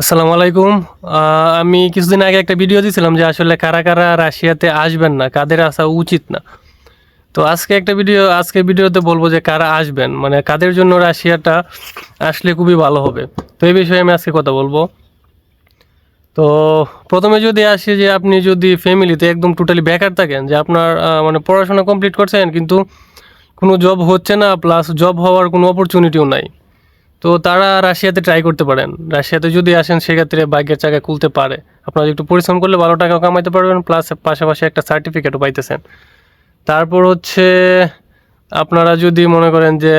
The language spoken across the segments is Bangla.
আসসালামু আলাইকুম। আমি কিছুদিন আগে একটা ভিডিও দিয়েছিলাম যে আসলে কারা কারা রাশিয়াতে আসবেন না, কাদের আসা উচিত না। তো আজকে একটা ভিডিও আজকে ভিডিওতে বলব যে কারা আসবেন মানে কাদের জন্য রাশিয়াটা আসলে খুবই ভালো হবে। তো এই বিষয়ে আমি আজকে কথা বলব। তো প্রথমে যদি আসি যে আপনি যদি ফ্যামিলিতে একদম টোটালি বেকার থাকেন, যে আপনার মানে পড়াশোনা কমপ্লিট করছেন, কিন্তু কোনো জব হচ্ছে না প্লাস জব হওয়ার কোনো অপরচুনিটিও নাই। তো তারা রাশিয়াতে ট্রাই করতে পারেন। রাশিয়াতে যদি আসেন, সেক্ষেত্রে বাইকের চাকা খুলতে পারে। আপনারা একটু পরিশ্রম করলে ভালো টাকা কামাইতে পারবেন প্লাস পাশাপাশি একটা সার্টিফিকেটও পাইতেছেন। তারপর হচ্ছে, আপনারা যদি মনে করেন যে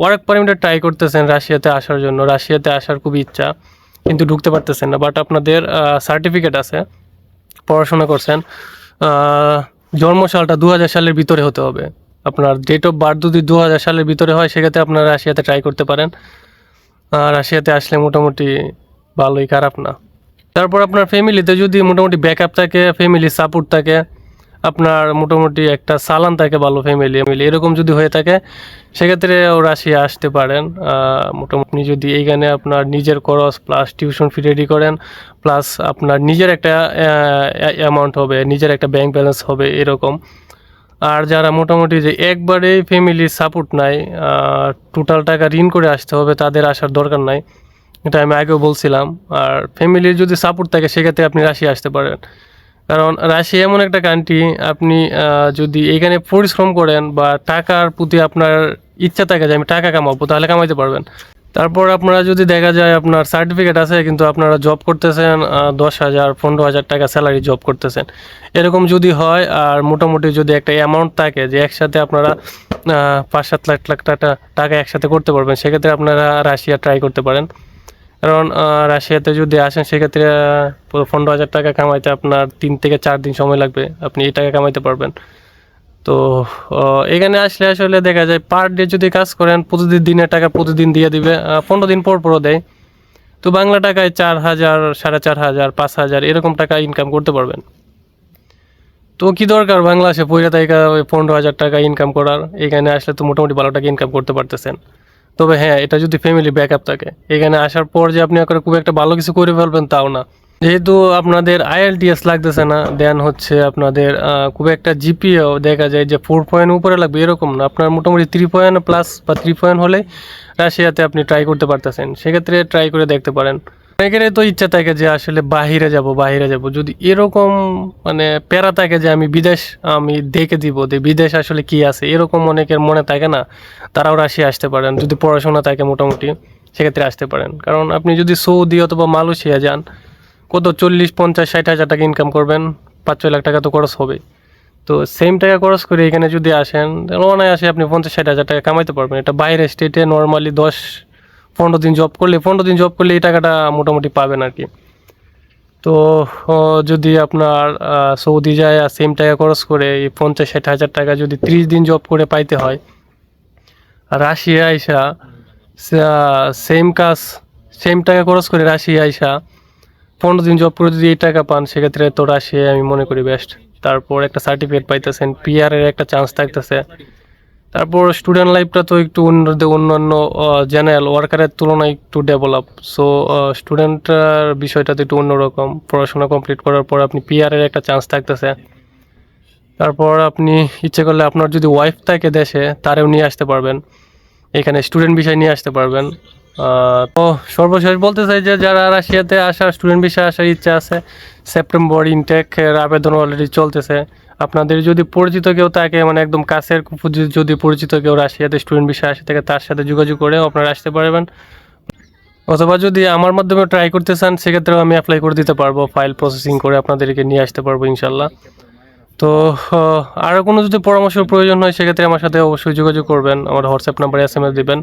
ওয়ার্ক পারমিটে ট্রাই করতেছেন রাশিয়াতে আসার জন্য, রাশিয়াতে আসার খুব ইচ্ছা, কিন্তু ঢুকতে পারতেছেন না বাট আপনাদের সার্টিফিকেট আছে, পড়াশোনা করছেন জন্মসালটা দু হাজার সালের ভিতরে হতে হবে। আপনার ডেট অফ বার্থ যদি দু হাজার সালের ভিতরে হয়, সেক্ষেত্রে আপনারা রাশিয়াতে ট্রাই করতে পারেন। আর রাশিয়াতে আসলে মোটামুটি ভালোই খারাপ না। তারপর আপনার ফ্যামিলিতে যদি মোটামুটি ব্যাকআপ থাকে ফ্যামিলি সাপোর্ট থাকে, আপনার মোটামুটি একটা সালান থাকে ভালো ফ্যামিলি ফ্যামিলি এরকম যদি হয়ে থাকে, সেক্ষেত্রে ও রাশিয়া আসতে পারেন। মোটামুটি যদি এইখানে আপনার নিজের খরচ প্লাস টিউশন ফি রেডি করেন প্লাস আপনার নিজের একটা অ্যামাউন্ট হবে, নিজের একটা ব্যাংক ব্যালেন্স হবে, এরকম। আর যারা মোটামুটি যে একবারেই ফ্যামিলির সাপোর্ট নাই টোটাল টাকা ঋণ করে আসতে হবে তাদের আসার দরকার নাই। এটা আমি আগেও বলছিলাম। আর ফ্যামিলির যদি সাপোর্ট থাকে, সেক্ষেত্রে আপনি রাশিয়া আসতে পারেন। কারণ রাশিয়া এমন একটা কান্ট্রি আপনি যদি এইখানে পরিশ্রম করেন বা টাকার প্রতি আপনার ইচ্ছা থাকে যে আমি টাকা কামাবো, তাহলে কামাইতে পারবেন। তারপর আপনারা যদি দেখা যায় আপনার সার্টিফিকেট আছে, কিন্তু আপনারা জব করতেছেন দশ হাজার, পনেরো হাজার টাকা স্যালারি জব করতেছেন। এরকম যদি হয়, আর মোটামুটি যদি একটা অ্যামাউন্ট থাকে যে একসাথে আপনারা পাঁচ সাত লাখ লাখ টাকা টাকা একসাথে করতে পারবেন, সেক্ষেত্রে আপনারা রাশিয়া ট্রাই করতে পারেন। কারণ রাশিয়াতে যদি আসেন, সেক্ষেত্রে পনেরো হাজার টাকা কামাইতে আপনার তিন থেকে চার দিন সময় লাগবে। আপনি এই টাকা কামাইতে পারবেন। তো এখানে আসলে আসলে দেখা যায় পার ডে যদি কাজ করেন প্রতিদিন দিনের টাকা প্রতিদিন দিয়ে দিবে পনেরো দিন পর পরও দেয়। তো বাংলা টাকায় চার হাজার, সাড়ে চার হাজার, পাঁচ হাজার এরকম টাকা ইনকাম করতে পারবেন। তো কি দরকার বাংলাদেশে পয়সা টাকা ওই পনেরো হাজার টাকা ইনকাম করার? এখানে আসলে তো মোটামুটি ভালো টাকা ইনকাম করতে পারতেছেন। তবে হ্যাঁ এটা যদি ফ্যামিলি ব্যাকআপ থাকে, এখানে আসার পর যে আপনি খুব একটা ভালো কিছু করে ফেলবেন তাও না। যেহেতু আপনাদের আইএলটিএস লাগতেছে না দেন হচ্ছে আপনাদের খুব একটা জিপিও দেখা যায় যে ফোর পয়েন্ট উপরে লাগবে, এরকম না। আপনার মোটামুটি থ্রি পয়েন্ট প্লাস বা থ্রি পয়েন্ট হলে রাশিয়াতে আপনি ট্রাই করতে পারতেছেন। সেক্ষেত্রে ট্রাই করে দেখতে পারেন। অনেকেরই তো ইচ্ছা থাকে যে আসলে বাহিরে যাব বাহিরে যাব। যদি এরকম মানে প্যারা থাকে যে আমি বিদেশ, আমি দেখে দিব যে বিদেশ আসলে কি আছে, এরকম অনেকের মনে থাকে না, তারাও রাশিয়া আসতে পারেন। যদি পড়াশোনা থাকে মোটামুটি, সেক্ষেত্রে আসতে পারেন। কারণ আপনি যদি সৌদি অথবা মালয়েশিয়া যান কত চল্লিশ, পঞ্চাশ, ষাট হাজার টাকা ইনকাম করবেন? পাঁচ, ছয় লাখ টাকা তো খরচ হবে তো সেম টাকা খরচ করে এখানে যদি আসেন আসে আপনি পঞ্চাশ, ষাট হাজার টাকা কামাইতে পারবেন। এটা বাইরে স্টেটে নর্মালি দশ, পনেরো দিন জব করলে, পনেরো দিন জব করলে এই টাকাটা মোটামুটি পাবেন আর কি। তো যদি আপনার সৌদি যায় আর সেম টাকা খরচ করে এই পঞ্চাশ, ষাট হাজার টাকা যদি ত্রিশ দিন জব করে পাইতে হয়, আর রাশিয়া আইসা সেম কাজ সেম টাকা খরচ করে রাশিয়া আইসা পনেরো দিন জব করে যদি এই টাকা পান, সেক্ষেত্রে তো রাশিয়া আমি মনে করি বেস্ট তারপর একটা সার্টিফিকেট পাইতেছেন পিআর এর একটা চান্স থাকতেছে। তারপর স্টুডেন্ট লাইফটা তো একটু অন্য অন্যান্য জেনারেল ওয়ার্কারের তুলনায় একটু ডেভেলপ সো স্টুডেন্টের বিষয়টা তো একটু অন্যরকম। পড়াশোনা কমপ্লিট করার পর আপনি পিআর এর একটা চান্স থাকতেছে। তারপর আপনি ইচ্ছে করলে আপনার যদি ওয়াইফ থাকে দেশে, তারেও নিয়ে আসতে পারবেন। এখানে স্টুডেন্ট বিষয় নিয়ে আসতে পারবেন। তো সর্বশেষ বলতে চাই যে যারা রাশিয়াতে আসার স্টুডেন্ট বিষয়ে আসার ইচ্ছা আছে সেপ্টেম্বর ইনটেকের আবেদন অলরেডি চলতেছে। আপনাদের যদি পরিচিত কেউ থাকে মানে একদম কাছের যদি- পরিচিত কেউ রাশিয়াতে স্টুডেন্ট বিষয়ে আসে থাকে তার সাথে যোগাযোগ করে আপনারা আসতে পারবেন। অথবা যদি আমার মাধ্যমে ট্রাই করতে চান, সেক্ষেত্রেও আমি অ্যাপ্লাই করে দিতে পারব ফাইল প্রসেসিং করে আপনাদেরকে নিয়ে আসতে পারব ইনশাল্লাহ তো আরও কোনো যদি পরামর্শের প্রয়োজন হয়, সেক্ষেত্রে আমার সাথে অবশ্যই যোগাযোগ করবেন, আমার হোয়াটসঅ্যাপ নাম্বারে এস এম এস দেবেন।